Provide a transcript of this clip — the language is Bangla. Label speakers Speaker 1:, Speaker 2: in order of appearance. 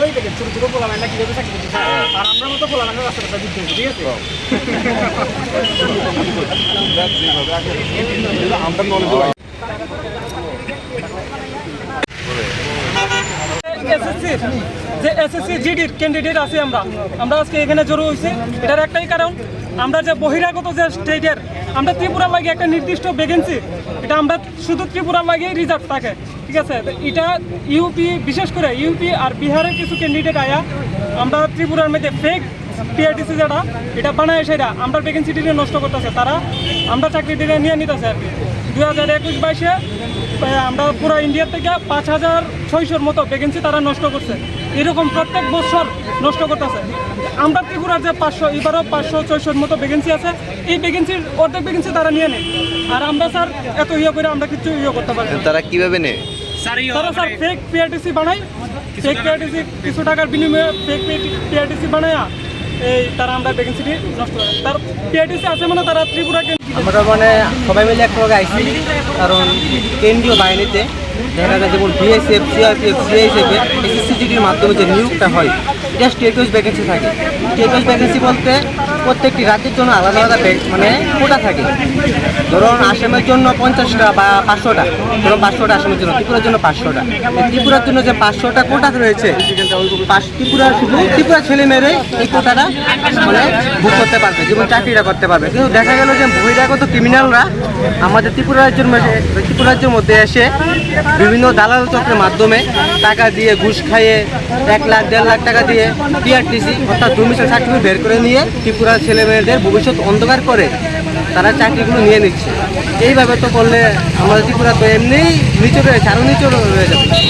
Speaker 1: ওই দেখেন ছোট ছোট পোলা মানে কীভাবে আর আমরা মতো পোলা মানে রাস্তা রাস্তা দিতে
Speaker 2: এসএসসি যে এসএসসি জিডির ক্যান্ডিডেট আছি আমরা। আমরা আজকে এখানে জড়ো হয়েছি। এটার একটাই কারণ, আমরা যে বহিরাগত যে স্টেটের আমরা ত্রিপুরার লাগে একটা নির্দিষ্ট ভ্যাকেন্সি এটা আমরা শুধু ত্রিপুরার লাগে রিজার্ভ থাকে। ঠিক আছে? এটা ইউপি বিশেষ করে ইউপি আর বিহারের কিছু ক্যান্ডিডেট আয়া, আমরা ত্রিপুরার মধ্যে ফেক পিআরটিসি যেটা এটা বানায় সেটা আমরা ভ্যাকেন্সিটি নষ্ট করতেছে। তারা আমরা চাকরিটি নিয়ে নিতেছে আর কি। দুই হাজার একুশ বাইশে আমরা পুরো ইন্ডিয়া থেকে পাঁচ হাজার ছয়শোর মতো ভ্যাকেন্সি তারা নষ্ট করছে। এরকম প্রত্যেক বছর নষ্ট করতেছে। আমরা ত্রিপুরার যে পাঁচশো এবারও পাঁচশো ছয়শোর মতো ভ্যাকেন্সি আছে। এই ভ্যাকেন্সির অর্ধেক ভ্যাকেন্সি তারা নিয়ে নেয়। আর আমরা স্যার এত ইয়ে করে আমরা কিছু ইয়ে করতে পারি না।
Speaker 3: তারা কীভাবে নেয়?
Speaker 2: তারা স্যার ফেক পিআরটিসি বানায়। ফেক পিআরটিসি কিছু টাকার বিনিময়ে ফেক পিআরটিসি বানায়। এই তারা আমরা ভ্যাকেন্সিটি নষ্ট করে তার পিআইটিসি আছে মানে তারা ত্রিপুরাকে
Speaker 1: আমরা মানে সবাই মিলে এক লগে আইসি, কারণ কেন্দ্রীয় বাহিনীতে দেখা যায় যেমন বিএসএফ সিআরপিএফ সিআইএসএফ এসএসসিজিটির মাধ্যমে যে নিয়োগটা হয় এটা স্টেট ওয়াইজ ভ্যাকেন্সি থাকে। স্টেট ওয়াইজ ভ্যাকেন্সি বলতে প্রত্যেকটি রাজ্যের জন্য আলাদা আলাদা মানে কোটা থাকে। ধরুন আসামের জন্য পঞ্চাশটা বা পাঁচশোটা। ধরুন পাঁচশোটা আসামের জন্য, ত্রিপুরার জন্য পাঁচশোটা। ত্রিপুরার জন্য যে পাঁচশোটা কোটা রয়েছে ত্রিপুরার শুধু ত্রিপুরা ছেলে মেয়েরাই এই কোটাটা মানে বুক করতে পারবে, যেমন চাকরিটা করতে পারবে। কিন্তু দেখা গেল যে বহিরাগত ক্রিমিনালরা আমাদের ত্রিপুরা রাজ্যের মধ্যে ত্রিপুরা রাজ্যের মধ্যে এসে বিভিন্ন দালাল চক্রের মাধ্যমে টাকা দিয়ে ঘুষ খাইয়ে এক লাখ, দেড় লাখ টাকা দিয়ে টিআরটিসি অর্থাৎ দুর্মিশন সার্টিফিকেট বের করে নিয়ে ত্রিপুরার ছেলে মেয়েদের ভবিষ্যৎ অন্ধকার করে তারা চাকরিগুলো নিয়ে নিচ্ছে। এইভাবে তো করলে আমাদের ত্রিপুরা তো এমনিই নিচে রয়েছে আরও নিচে রয়ে যাবে